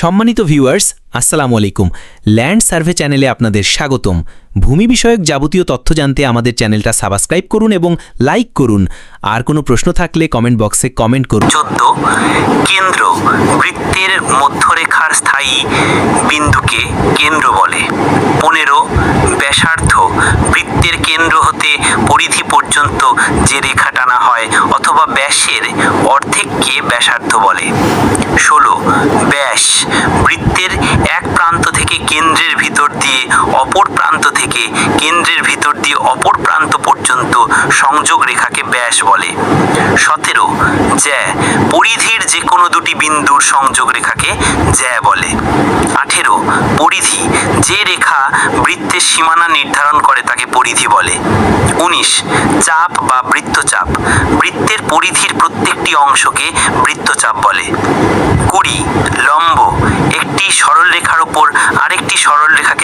সম্মানিত ভিউয়ার্স আসসালামু আলাইকুম। ল্যান্ড সার্ভে চ্যানেলে আপনাদের স্বাগতম। ভূমি বিষয়ক যাবতীয় তথ্য জানতে আমাদের চ্যানেলটা সাবস্ক্রাইব করুন এবং লাইক করুন। আর কোনো প্রশ্ন থাকলে কমেন্ট বক্সে কমেন্ট করুন। চোদ্দ, কেন্দ্র, বৃত্তের মধ্যরেখার স্থায়ী বিন্দুকে কেন্দ্র বলে। পনেরো, ব্যাসার্ধ, বৃত্তের কেন্দ্র হতে পরিধি পর্যন্ত যে রেখা টানা হয় অথবা ব্যাসের অর্ধেককে ব্যাসার্ধ বলে ষোলো ব্যাস বৃত্তের এক প্রান্ত থেকে কেন্দ্রের ভিতর দিয়ে অপর প্রান্ত থেকে কেন্দ্রের ভিতর দিয়ে অপর প্রান্ত পর্যন্ত সংযোগ রেখাকে ব্যাস বলে। সতেরো, জ্যা পরিধির যে কোনো দুটি বিন্দুর সংযোগ রেখাকে জ্যা বলে। আঠেরো, পরিধি যে রেখা বৃত্তের সীমানা নির্ধারণ করে তাকে পরিধি বলে। উনিশ, চাপ বা বৃত্তচাপ বৃত্তের পরিধির প্রত্যেকটি অংশকে বৃত্তচাপ বলে। কুড়ি, লম্ব একটি সরল রেখার ওপর আরেকটি সরল করলে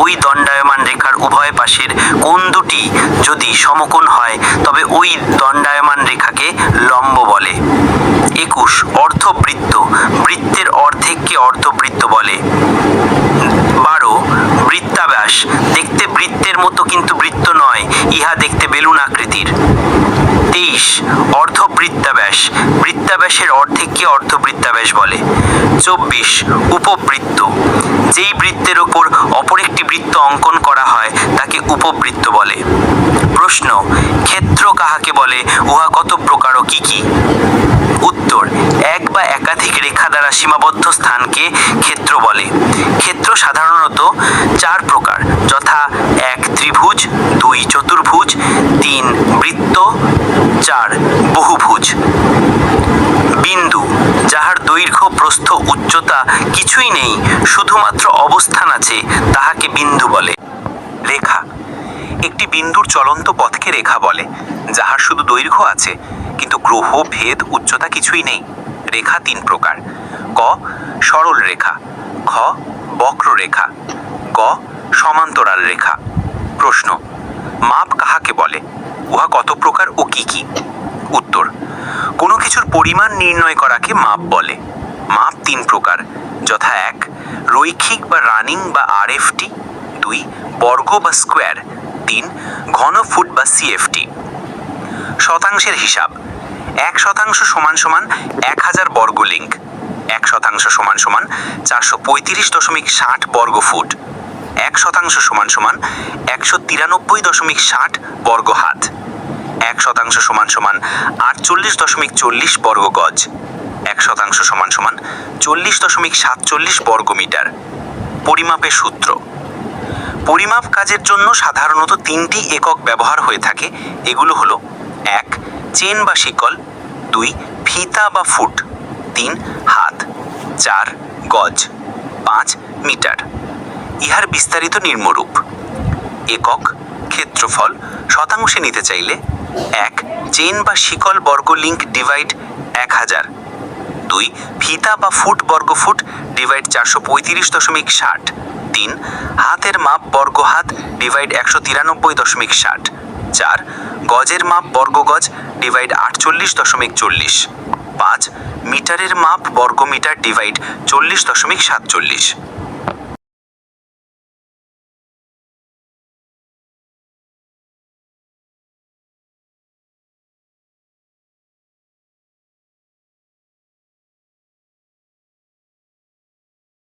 ওই দণ্ডায়মান রেখার উভয় পাশের কোন দুটি যদি সমকোণ হয়, তবে ওই দণ্ডায়মান রেখাকে লম্ব বলে। একুশ, অর্ধবৃত্ত। বৃত্তের অর্ধেককে অর্ধবৃত্ত বলে। বারো বৃত্তাব্যাস বৃত্তের মতো কিন্তু বৃত্ত নয়, ইহা দেখতে বেলুন আকৃতির। তেইশ অর্ধবৃত্তাব্যাস বৃত্তাব্যাসের অর্ধেককে অর্ধবৃত্তাব্যাস বলে। চব্বিশ, উপবৃত্ত। যেই বৃত্তের ওপর অপর একটি বৃত্ত অঙ্কন করা হয়, তাকে উপবৃত্ত বলে। প্রশ্ন, ক্ষেত্র কাহাকে বলে, উহা কত প্রকার ও কি কি? উত্তর, এক বা একাধিক রেখা দ্বারা সীমাবদ্ধ স্থানকে ক্ষেত্র বলে। ক্ষেত্র সাধারণত চার প্রকার, যথা এক ত্রিভুজ দুই চতুর্ভুজ তিন বৃত্ত চার, বহুভুজ। বিন্দু, যাহার দৈর্ঘ্য, প্রস্থ, উচ্চতা কিছুই নেই, শুধুমাত্র অবস্থান আছে, তাহাকে বিন্দু বলে। রেখা, একটি বিন্দুর চলন্ত পথকে রেখা বলে, যাহার শুধু দৈর্ঘ্য আছে, কিন্তু গ্রহ, ভেদ, উচ্চতা কিছুই নেই। রেখা তিন প্রকার। ক, সরল রেখা। খ, বক্ররেখা। গ, সমান্তরাল রেখা। প্রশ্ন, মাপ কাহাকে বলে? উহা কত প্রকার ও কি কি? উত্তর, কোনো কিছুর পরিমাণ নির্ণয় করাকে মাপ বলে। মাপ তিন প্রকার, যথা এক, রৈখিক বা রানিং বা আরএফটি, দুই, বর্গ বা স্কোয়ার, তিন, ঘন ফুট বা সিএফটি। শতাংশের হিসাব, এক শতাংশ সমান সমান এক হাজার বর্গ লিঙ্ক, এক শতাংশ সমান সমান চারশো পঁয়ত্রিশ দশমিক ষাট বর্গ ফুট। এক শতাংশ সমান সমান একশো তিরানব্বই দশমিক ষাট বর্গ হাত। এক শতাংশ সমান সমান আটচল্লিশ দশমিক চল্লিশ বর্গ গজ। এক শতাংশ সমান সমান চল্লিশ দশমিক সাতচল্লিশ বর্গ মিটার। পরিমাপের সূত্র। পরিমাপ কাজের জন্য সাধারণত তিনটি একক ব্যবহার হয়ে থাকে। এগুলো হলো, এক, চেন বা শিকল, দুই, ফিতা বা ফুট, তিন, হাত, চার, গজ, পাঁচ, মিটার। ইহার বিস্তারিত নিম্নরূপ। একক ক্ষেত্রফল শতাংশে নিতে চাইলে এক, চেন বা শিকল বর্গ লিঙ্ক ডিভাইড এক হাজার। দুই, ফিতা বা ফুট বর্গ ফুট ডিভাইড চারশো পঁয়ত্রিশ দশমিক ষাট। তিন, হাতের মাপ বর্গ হাত ডিভাইড একশো তিরানব্বই দশমিক ষাট। চার, গজের মাপ বর্গ গজ ডিভাইড আটচল্লিশ দশমিক চল্লিশ। পাঁচ, মিটারের মাপ বর্গ মিটার ডিভাইড চল্লিশ দশমিক সাতচল্লিশ।